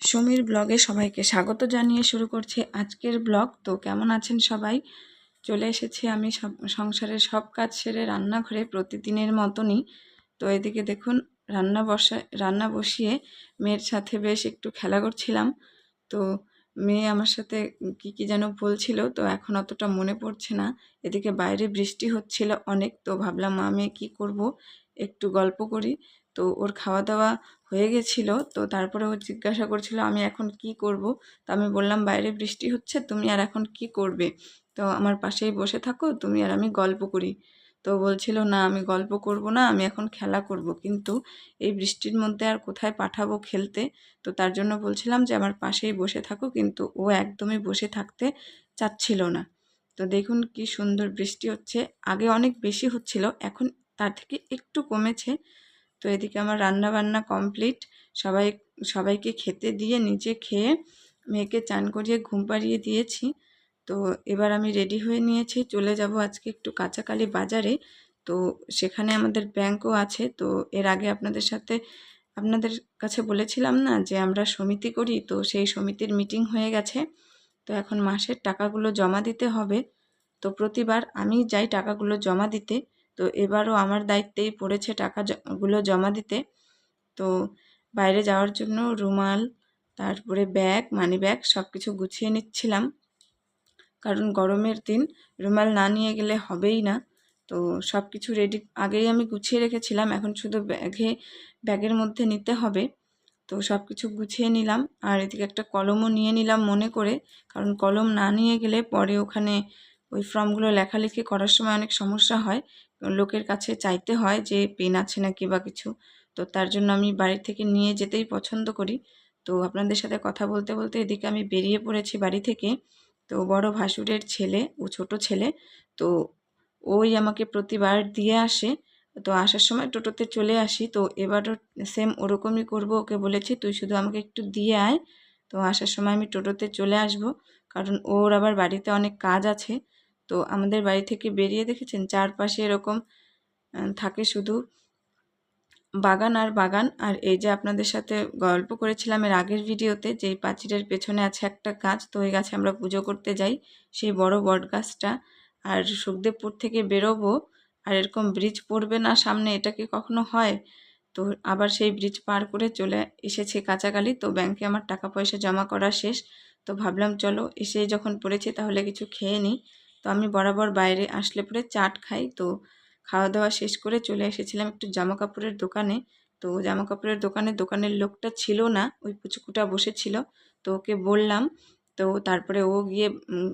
সুমির ব্লগে সবাইকে স্বাগত জানিয়ে শুরু করছি আজকের ব্লগ। তো কেমন আছেন সবাই? চলে এসেছি আমি সব, সংসারের সব কাজ সেরে রান্নাঘরে প্রতিদিনের মতনই। তো এদিকে দেখুন, রান্না বসা, রান্না বসিয়ে মেয়ের সাথে বেশ একটু খেলা করছিলাম। তো মেয়ে আমার সাথে কি কি যেন বলছিল, তো এখন অতটা মনে পড়ছে না। এদিকে বাইরে বৃষ্টি হচ্ছিল অনেক, তো ভাবলাম, মা মেয়ে কী করব? একটু গল্প করি। তো ওর খাওয়া দাওয়া হয়ে গেছিল, তো তারপরে ও জিজ্ঞাসা করছিল, আমি এখন কি করব? তো আমি বললাম, বাইরে বৃষ্টি হচ্ছে, তুমি আর এখন কি করবে? তো আমার পাশেই বসে থাকো, তুমি আর আমি গল্প করি। তো বলছিল, না, আমি গল্প করব না, আমি এখন খেলা করব। কিন্তু এই বৃষ্টির মধ্যে আর কোথায় পাঠাবো খেলতে? তো তার জন্য বলছিলাম যে, আমার পাশেই বসে থাকো। কিন্তু ও একদমই বসে থাকতে চাচ্ছিল না। তো দেখুন কি সুন্দর বৃষ্টি হচ্ছে। আগে অনেক বেশি হচ্ছিল, এখন তার থেকে একটু কমেছে। তো এদিকে আমার রান্না বান্না কমপ্লিট। সবাই, সবাইকে খেতে দিয়ে, নিজে খেয়ে মেয়েকে চান করিয়ে ঘুম পাড়িয়ে দিয়েছি। তো এবার আমি রেডি হয়ে নিয়েছি, চলে যাব আজকে একটু কাঁচাকালি বাজারে। তো সেখানে আমাদের ব্যাংকও আছে, তো এর আগে আপনাদের সাথে, আপনাদের কাছে বলেছিলাম না যে আমরা সমিতি করি, তো সেই সমিতির মিটিং হয়ে গেছে। তো এখন মাসের টাকাগুলো জমা দিতে হবে। তো প্রতিবার আমি যাই টাকাগুলো জমা দিতে, তো এবারও আমার দায়িত্বেই পড়েছে টাকাগুলো জমা দিতে। তো বাইরে যাওয়ার জন্য রুমাল, তারপরে ব্যাগ মানি ব্যাগ সব কিছু গুছিয়ে নিচ্ছিলাম। কারণ গরমের দিন রুমাল না নিয়ে গেলে হবেই না। তো সব কিছু রেডি আগেই আমি গুছিয়ে রেখেছিলাম, এখন শুধু ব্যাগে, ব্যাগের মধ্যে নিতে হবে। তো সব কিছু গুছিয়ে নিলাম, আর এদিকে একটা কলমও নিয়ে নিলাম মনে করে, কারণ কলম না নিয়ে গেলে পরে ওখানে ওই ফর্মগুলো লেখালেখি করার সময় অনেক সমস্যা হয়। লোকের কাছে চাইতে হয় যে পেন আছে নাকি বা কিছু, তো তার জন্য আমি বাড়ি থেকে নিয়ে যেতেই পছন্দ করি। তো আপনাদের সাথে কথা বলতে বলতে এদিকে আমি বেরিয়ে পড়েছি বাড়ি থেকে। তো বড় ভাসুরের ছেলে, ও ছোট ছেলে, তো ওই আমাকে প্রতিবার দিয়ে আসে। তো আসার সময় টোটোতে চলে আসি। তো এবারও সেম ওরকমই করব, ওকে বলেছি, তুই শুধু আমাকে একটু দিয়ে আয়। তো আসার সময় আমি টোটোতে চলে আসব, কারণ ওর আবার বাড়িতে অনেক কাজ আছে। তো আমাদের বাড়ি থেকে বেরিয়ে দেখেছেন? চারপাশে এরকম থাকে শুধু। বাগান আর বাগান। আর এই যে আপনাদের সাথে গল্প করেছিলাম এর আগের ভিডিওতে যে পাঁচিরের পেছনে আছে একটা গাছ, তো ওই গাছে আমরা পুজো করতে যাই। সেই বড় বট গাছটা। আর সুখদেবপুর থেকে বেরোবো, আর এরকম ব্রিজ পড়বে না সামনে, এটা কি কখনো হয়? তো আবার সেই ব্রিজ পার করে চলে এসেছে কাঁচাকালি তো ব্যাংকে আমার টাকা পয়সা জমা করা শেষ। তো ভাবলাম, চলো এসে যখন পড়েছি তাহলে কিছু খেয়ে নিই। তো আমি বরাবর বাইরে আসলে পরে চাট খাই। তো খাওয়া দাওয়া শেষ করে চলে এসেছিলাম একটু জামা কাপড়ের দোকানে। তো জামা কাপড়ের দোকানে, দোকানের লোকটা ছিল না, ওই পুচকুটা বসেছিল। তো ওকে বললাম, তো তারপরে ও গিয়ে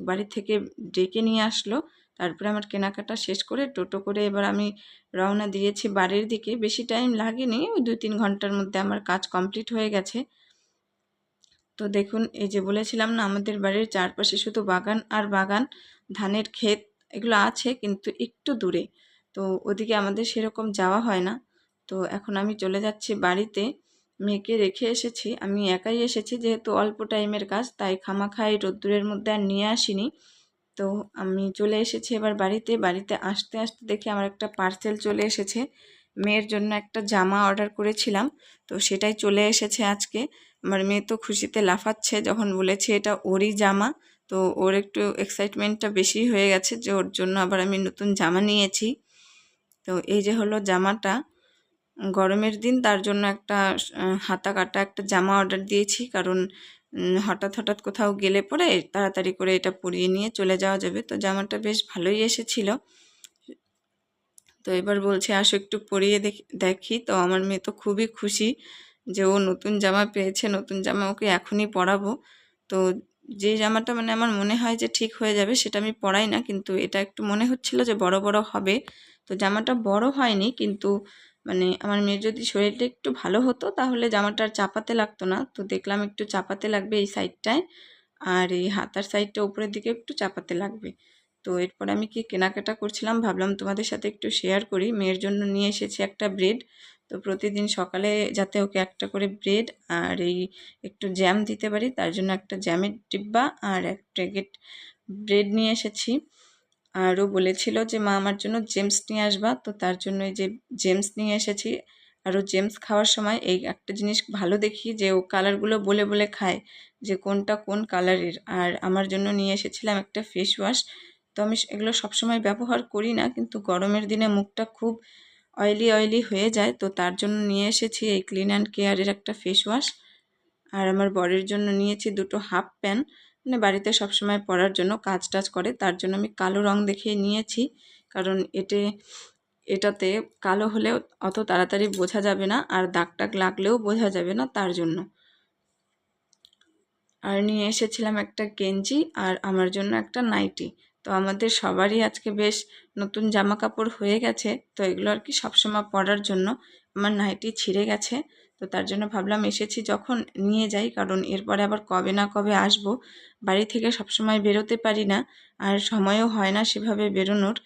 বাড়ি থেকে ডেকে নিয়ে আসলো। তারপরে আমার কেনাকাটা শেষ করে টোটো করে এবার আমি রওনা দিয়েছি বাড়ির দিকে। বেশি টাইম লাগেনি, ওই দুই তিন ঘণ্টার মধ্যে আমার কাজ কমপ্লিট হয়ে গেছে। তো দেখুন, এই যে বলেছিলাম না, আমাদের বাড়ির চারপাশে শুধু বাগান আর বাগান। ধানের ক্ষেত এগুলো আছে, কিন্তু একটু দূরে। তো ওদিকে আমাদের সেরকম যাওয়া হয় না। তো এখন আমি চলে যাচ্ছি বাড়িতে। মেয়েকে রেখে এসেছি। আমি একাই এসেছি যেহেতু অল্প টাইমের কাজ, তাই খামাখাই রোদ্দুরের মধ্যে আর নিয়ে আসিনি। তো আমি চলে এসেছি এবার বাড়িতে। বাড়িতে আসতে আসতে দেখি আমার একটা পার্সেল চলে এসেছে। মেয়ের জন্য একটা জামা অর্ডার করেছিলাম। তো সেটাই চলে এসেছে আজকে। আমার মেয়ে তো খুশিতে লাফাচ্ছে, যখন বলেছে এটা ওরই জামা। তো ওর একটু এক্সাইটমেন্টটা বেশি হয়ে গেছে যে ওর জন্য আবার আমি নতুন জামা নিয়েছি। তো এই যে হলো জামাটা, গরমের দিন তার জন্য একটা হাতা কাটা একটা জামা অর্ডার দিয়েছি। কারণ হঠাৎ হঠাৎ কোথাও গেলে পরে তাড়াতাড়ি করে এটা পরিয়ে নিয়ে চলে যাওয়া যাবে। তো জামাটা বেশ ভালোই এসেছিল। তো এবার বলছে, আসো একটু পরিয়ে দেখি। তো আমার মেয়ে তো খুবই খুশি যে ও নতুন জামা পেয়েছে, নতুন জামা ওকে এখনই পরাবো। তো যে জামাটা মানে আমার মনে হয় যে ঠিক হয়ে যাবে, সেটা আমি পরাই না। কিন্তু এটা একটু মনে হচ্ছিল যে বড় বড় হবে। তো জামাটা বড় হয়নি কিন্তু মানে আমার মেয়ের যদি শরীরটা একটু ভালো হতো তাহলে জামাটা আর চাপাতে লাগতো না। তো দেখলাম একটু চাপাতে লাগবে এই সাইডটায় আর এই হাতার সাইডটা উপরের দিকে একটু চাপাতে লাগবে। তো এরপর আমি কি কেনাকাটা করছিলাম ভাবলাম তোমাদের সাথে একটু শেয়ার করি। মেয়ের জন্য নিয়ে এসেছি একটা ব্রেড তো প্রতিদিন সকালে যাতে ওকে একটা করে ব্রেড আর এই একটু জ্যাম দিতে পারি তার জন্য একটা জ্যামের ডিব্বা আর এক প্যাকেট ব্রেড নিয়ে এসেছি। আরও বলেছিল যে, মা, আমার জন্য জেমস নিয়ে আসবা। তো তার জন্য এই যে, জেমস নিয়ে এসেছি। আর ও জেমস খাওয়ার সময় এই একটা জিনিস ভালো দেখি যে, ও কালারগুলো বলে বলে খায় যে, কোনটা কোন কালারের? আর আমার জন্য নিয়ে এসেছিলাম একটা ফেস ওয়াশ তো আমি এগুলো সবসময় ব্যবহার করি না, কিন্তু গরমের দিনে মুখটা খুব অয়েলি অয়েলি হয়ে যায়। তো তার জন্য নিয়ে এসেছি এই ক্লিন অ্যান্ড কেয়ারের একটা ফেস ওয়াশ আর আমার বরের জন্য নিয়েছি দুটো হাফ প্যান্ট মানে বাড়িতে সবসময় পরার জন্য কাজ টাজ করে, তার জন্য আমি কালো রং দেখে নিয়েছি। কারণ এতে এটাতে কালো হলেও অত তাড়াতাড়ি বোঝা যাবে না আর দাগ টাগ লাগলেও বোঝা যাবে না তার জন্য। আর নিয়ে এসেছিলাম একটা গেঞ্জি আর আমার জন্য একটা নাইটি। তো আমাদের সবারই আজকে বেশ নতুন জামা কাপড় হয়ে গেছে। তো এগুলো আর কি সবসময় পরার জন্য আমার নাইটি ছিঁড়ে গেছে। তো তার জন্য ভাবলাম এসেছি যখন নিয়ে যাই, কারণ এরপরে আবার কবে না কবে আসব। বাড়ি থেকে সবসময় বেরোতে পারি না, আর সময়ও হয় না সেভাবে বেরোনোর।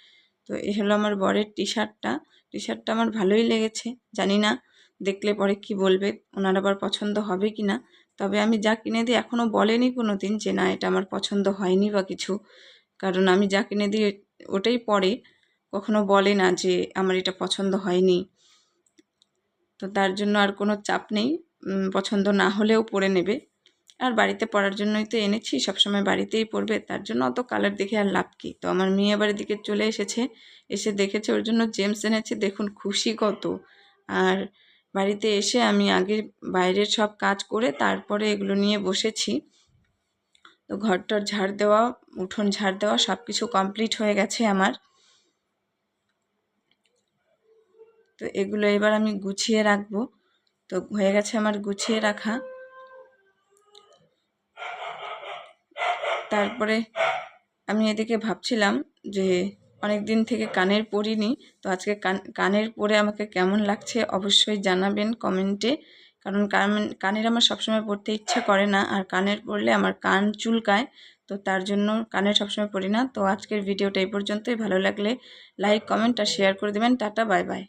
তো এ হলো আমার বরের টি শার্টটা টি শার্টটা আমার ভালোই লেগেছে, জানি না দেখলে পরে কি বলবে, ওনার আবার পছন্দ হবে কি না তবে আমি যা কিনে দিই এখনও বলেনি কোনো দিন যে না, এটা আমার পছন্দ হয়নি বা কিছু। কারণ আমি যা কিনে দিই ওটাই পরে। কখনো বলে না যে আমার এটা পছন্দ হয়নি। তো তার জন্য আর কোনো চাপ নেই। পছন্দ না হলেও পরে নেবে। আর বাড়িতে পড়ার জন্যই তো এনেছি, সবসময় বাড়িতেই পড়বে। তার জন্য অত কালার দেখে আর লাভ কী? তো আমার মেয়ে বাড়ির দিকে চলে এসেছে, এসে দেখেছে, ওর জন্য জেমস এনেছে। দেখুন খুশি কত। আর বাড়িতে এসে আমি আগে বাইরের সব কাজ করে তারপরে এগুলো নিয়ে বসেছি। তো ঘরটার ঝাড় দেওয়া, উঠোন ঝাড় দেওয়া সব কিছু কমপ্লিট হয়ে গেছে আমার। তো এগুলো এবার আমি গুছিয়ে রাখব। তো হয়ে গেছে আমার গুছিয়ে রাখা। তারপরে আমি এদিকে ভাবছিলাম যে অনেক দিন থেকে কানের পরিনি, তো আজকে কান, কানের পরে আমাকে কেমন লাগছে অবশ্যই জানাবেন কমেন্টে। কারণ কান, কানের আমার সবসময় পড়তে ইচ্ছা করে না, আর কানের পরলে আমার কান চুলকায়, তো তার জন্য কানের সবসময় পড়ি না। তো আজকের ভিডিওটা এই পর্যন্তই। ভালো লাগলে লাইক, কমেন্ট আর শেয়ার করে দেবেন। Tata, bye bye.